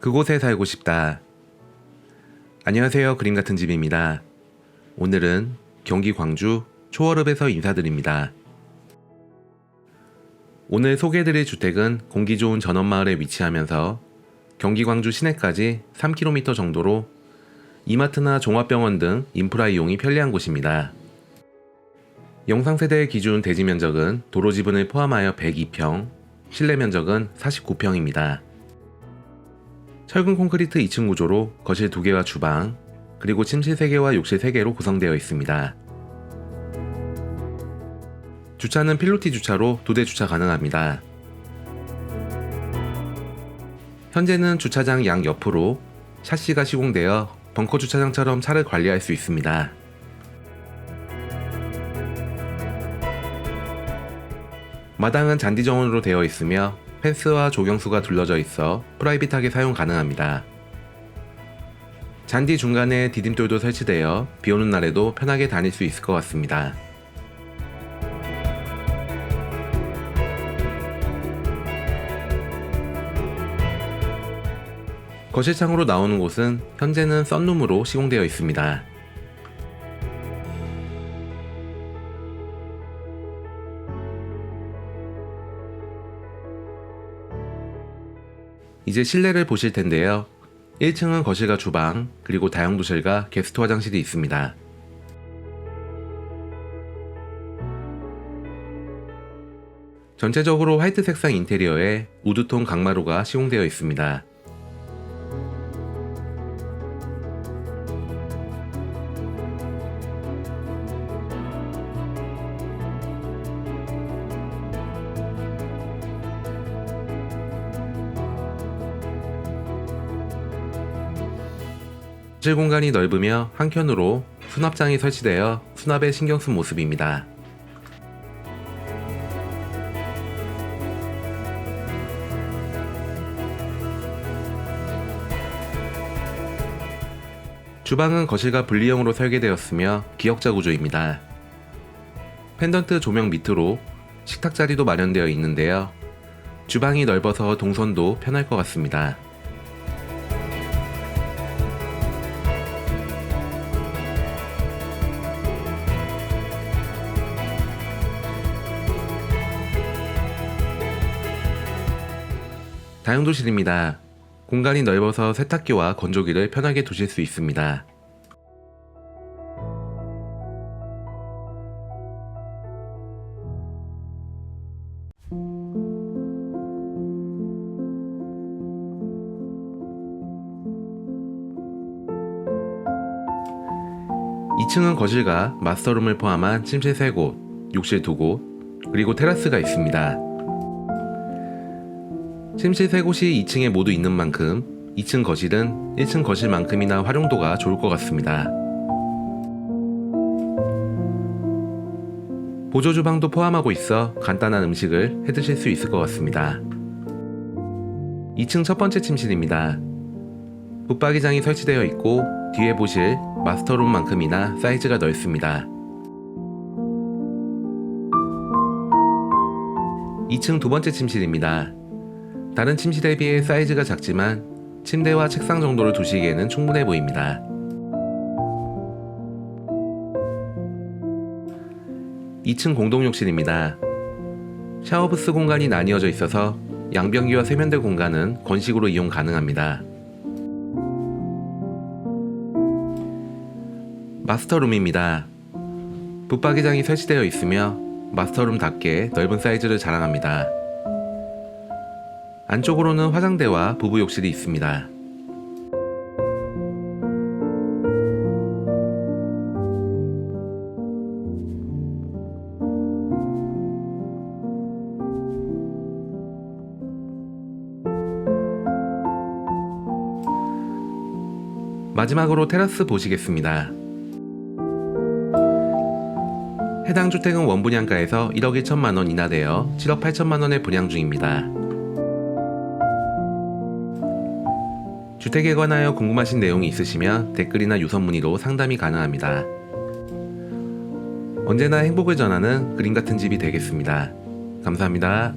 그곳에 살고 싶다. 안녕하세요. 그림 같은 집입니다. 오늘은 경기 광주 초월읍에서 인사드립니다. 오늘 소개해드릴 주택은 공기 좋은 전원마을에 위치하면서 경기 광주 시내까지 3km 정도로 이마트나 종합병원 등 인프라 이용이 편리한 곳입니다. 영상 세대 기준 대지 면적은 도로 지분을 포함하여 102평, 실내 면적은 49평입니다. 철근 콘크리트 2층 구조로 거실 2개와 주방, 그리고 침실 3개와 욕실 3개로 구성되어 있습니다. 주차는 필로티 주차로 두 대 주차 가능합니다. 현재는 주차장 양 옆으로 샤시가 시공되어 벙커 주차장처럼 차를 관리할 수 있습니다. 마당은 잔디 정원으로 되어 있으며 펜스와 조경수가 둘러져 있어 프라이빗하게 사용 가능합니다. 잔디 중간에 디딤돌도 설치되어 비 오는 날에도 편하게 다닐 수 있을 것 같습니다. 거실창으로 나오는 곳은 현재는 썬룸으로 시공되어 있습니다. 이제 실내를 보실 텐데요. 1층은 거실과 주방, 그리고 다용도실과 게스트 화장실이 있습니다. 전체적으로 화이트 색상 인테리어에 우드톤 강마루가 시공되어 있습니다. 실 공간이 넓으며 한켠으로 수납장이 설치되어 수납에 신경 쓴 모습입니다. 주방은 거실과 분리형으로 설계되었으며 기역자 구조입니다. 펜던트 조명 밑으로 식탁 자리도 마련되어 있는데요. 주방이 넓어서 동선도 편할 것 같습니다. 다용도실입니다. 공간이 넓어서 세탁기와 건조기를 편하게 두실 수 있습니다. 이층은 거실과 마스터룸을 포함한 침실 3곳, 욕실 2곳, 그리고 테라스가 있습니다. 침실 3곳이 2층에 모두 있는 만큼 2층 거실은 1층 거실만큼이나 활용도가 좋을 것 같습니다. 보조 주방도 포함하고 있어 간단한 음식을 해 드실 수 있을 것 같습니다. 2층 첫 번째 침실입니다. 붙박이장이 설치되어 있고 뒤에 보실 마스터룸만큼이나 사이즈가 넓습니다. 2층 두 번째 침실입니다. 다른 침실에 비해 사이즈가 작지만 침대와 책상 정도를 두시기에는 충분해 보입니다. 2층 공동 욕실입니다. 샤워부스 공간이 나뉘어져 있어서 양변기와 세면대 공간은 건식으로 이용 가능합니다. 마스터룸입니다. 붙박이장이 설치되어 있으며 마스터룸답게 넓은 사이즈를 자랑합니다. 안쪽으로는 화장대와 부부 욕실이 있습니다. 마지막으로 테라스 보시겠습니다. 해당 주택은 원분양가에서 1억 1천만 원 인하되어 7억 8천만 원에 분양 중입니다. 주택에 관하여 궁금하신 내용이 있으시면 댓글이나 유선 문의로 상담이 가능합니다. 언제나 행복을 전하는 그림 같은 집이 되겠습니다. 감사합니다.